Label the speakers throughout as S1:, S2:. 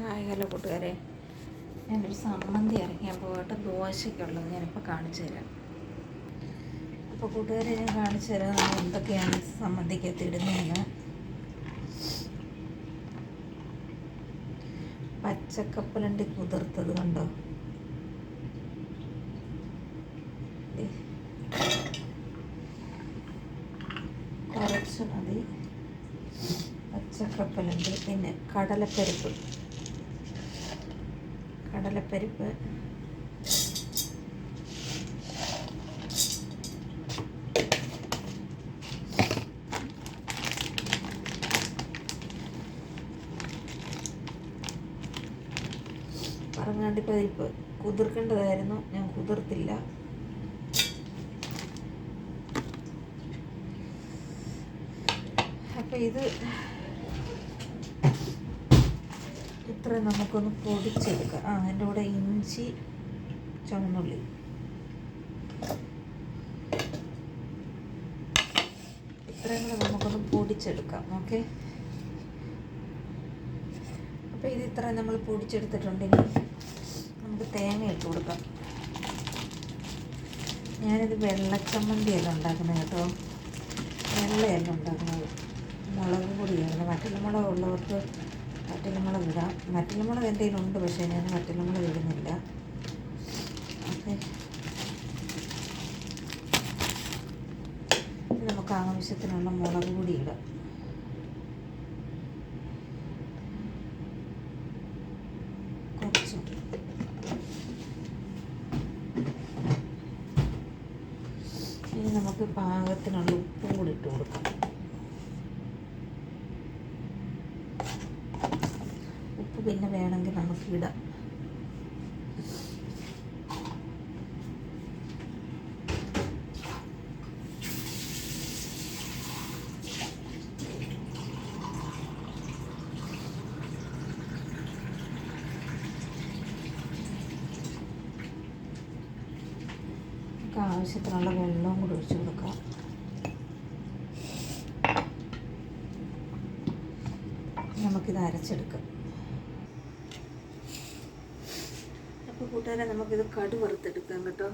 S1: Hello കൂട്ടുകാരെ. ഞാനൊരു സമ്മന്തി ഇറങ്ങിയാൽ പോയിട്ട് ദോശയ്ക്കുള്ളത് ഞാനിപ്പോൾ കാണിച്ചു തരാം. അപ്പോൾ കൂട്ടുകാരെ ഞാൻ കാണിച്ചു തരാം നമ്മൾ എന്തൊക്കെയാണ് സമ്മന്തിക്കകത്ത് ഇടുന്നതെന്ന്. പച്ചക്കപ്പലണ്ടി കുതിർത്തത് കണ്ടോ. കുറച്ച് മതി. പച്ചക്കപ്പലുണ്ട് പിന്നെ കടലപ്പരിപ്പ്. കടലപ്പരിപ്പ് പറങ്ങാണ്ടി പരിപ്പ് കുതിർക്കേണ്ടതായിരുന്നു. ഞാൻ കുതിർത്തില്ല. അപ്പം ഇത് ഇത്ര നമുക്കൊന്ന് പൊടിച്ചെടുക്കാം. ആ അതിന്റെ കൂടെ ഇഞ്ചി ചുവന്നുള്ളി ഇത്രയും കൂടെ നമുക്കൊന്ന് പൊടിച്ചെടുക്കാം ഓക്കെ? അപ്പോൾ ഇത് ഇത്ര നമ്മൾ പൊടിച്ചെടുത്തിട്ടുണ്ടെങ്കിൽ നമുക്ക് തേങ്ങ ഇട്ട് കൊടുക്കാം. ഞാനിത് വെള്ളച്ചമ്മന്തിയല്ല ഉണ്ടാക്കുന്നത് കേട്ടോ. വെള്ളയല്ല ഉണ്ടാക്കുന്നത്. മുളക് പൊടിയാണ്. ഉള്ളവർക്ക് വറ്റൽമുളക് ഇടാം. വറ്റൽമുളക് എന്റെ കയ്യിലുണ്ട് പക്ഷേ ഞാൻ വറ്റൽമുളക് ഇടുന്നില്ല. ഓക്കെ. നമുക്ക് ആവശ്യത്തിനുള്ള മുളക് പൊടി ഇടാം. നമുക്ക് പാകത്തിനുള്ള ഉപ്പും കൂടി കൊടുക്കാം ഉപ്പ് പിന്നെ വേണമെങ്കിൽ നമുക്ക് ഇടാം. ആവശ്യത്തിനുള്ള വെള്ളവും കൂടി ഒഴിച്ചു കൊടുക്കാം. നമുക്കിത് അരച്ചെടുക്കാം. അപ്പോൾ കൂട്ടുകാരെ നമുക്കിത് കടു വറുത്തെടുക്കാം കേട്ടോ.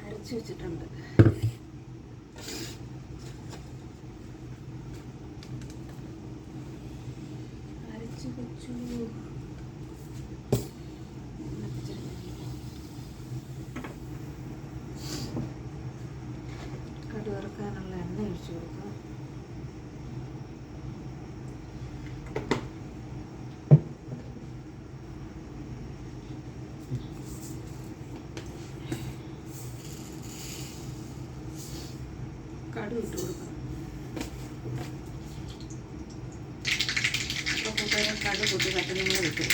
S1: അരച്ചു വെച്ചിട്ടുണ്ട് അരച്ചു വെച്ചു കടു വറുക്കാനുള്ള എണ്ണ ഒഴിച്ചു കൊടുക്കാം കടു ഇട്ട് കൊടുക്കാം അപ്പോൾ കൂട്ടുകാരെ കടു കൂട്ടി പറ്റുന്ന വിട്ടു.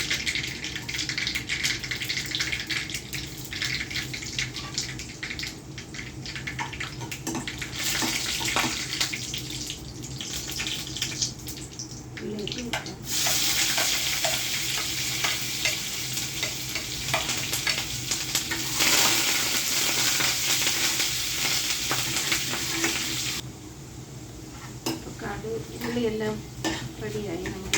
S1: വെക്കും കടു ഉള്ളിയെല്ലാം റെഡിയായി നമുക്കിനി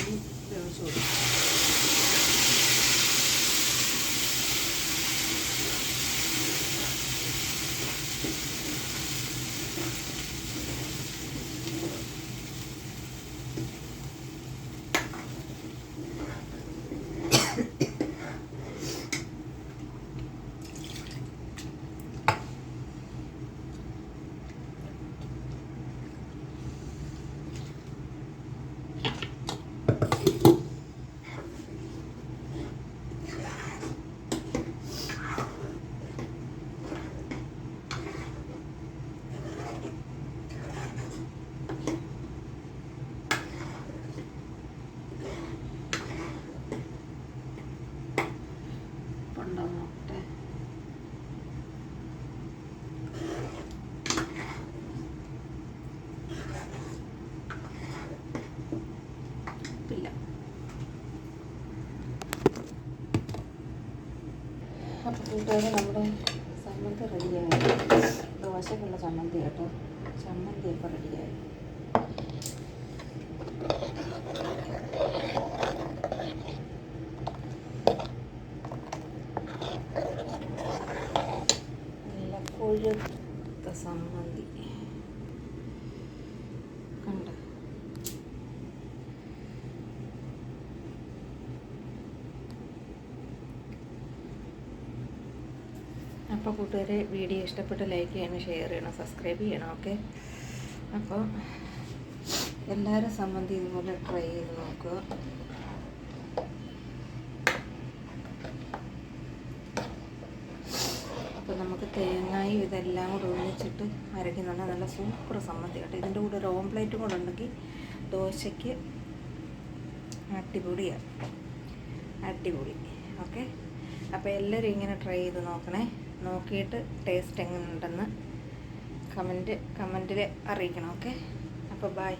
S1: കൂട്ടുകാരെ നമ്മുടെ ചമ്മന്തി റെഡിയായി ദോശക്കുള്ള ചമ്മന്തി കേട്ടോ. ചമ്മന്തി ഇപ്പോൾ റെഡിയായി. നല്ല കൊഴുത്ത ചമ്മന്തി. അപ്പോൾ കൂട്ടുകാരെ വീഡിയോ ഇഷ്ടപ്പെട്ട് ലൈക്ക് ചെയ്യണം ഷെയർ ചെയ്യണം സബ്സ്ക്രൈബ് ചെയ്യണം ഓക്കെ അപ്പോൾ എല്ലാവരും സംബന്ധി ഇതുപോലെ ട്രൈ ചെയ്ത് നോക്കുക. അപ്പോൾ നമുക്ക് തേങ്ങായും ഇതെല്ലാം കൂടെ ഒന്നിച്ചിട്ട് അരയ്ക്കുന്നുണ്ട്. നല്ല സൂപ്പർ സമ്മതി കേട്ടോ. ഇതിന്റെ കൂടെ ഒരു ഓംപ്ലേറ്റും കൂടെ ഉണ്ടെങ്കിൽ ദോശയ്ക്ക് അടിപൊളിയാണ്. അടിപൊളി ഓക്കെ അപ്പോൾ എല്ലാവരും ഇങ്ങനെ ട്രൈ ചെയ്ത് നോക്കണേ. നോക്കിയിട്ട് ടേസ്റ്റ് എങ്ങനെയുണ്ടെന്ന് കമന്റ് കമന്റിൽ അറിയിക്കണം ഓക്കെ അപ്പോൾ ബായ്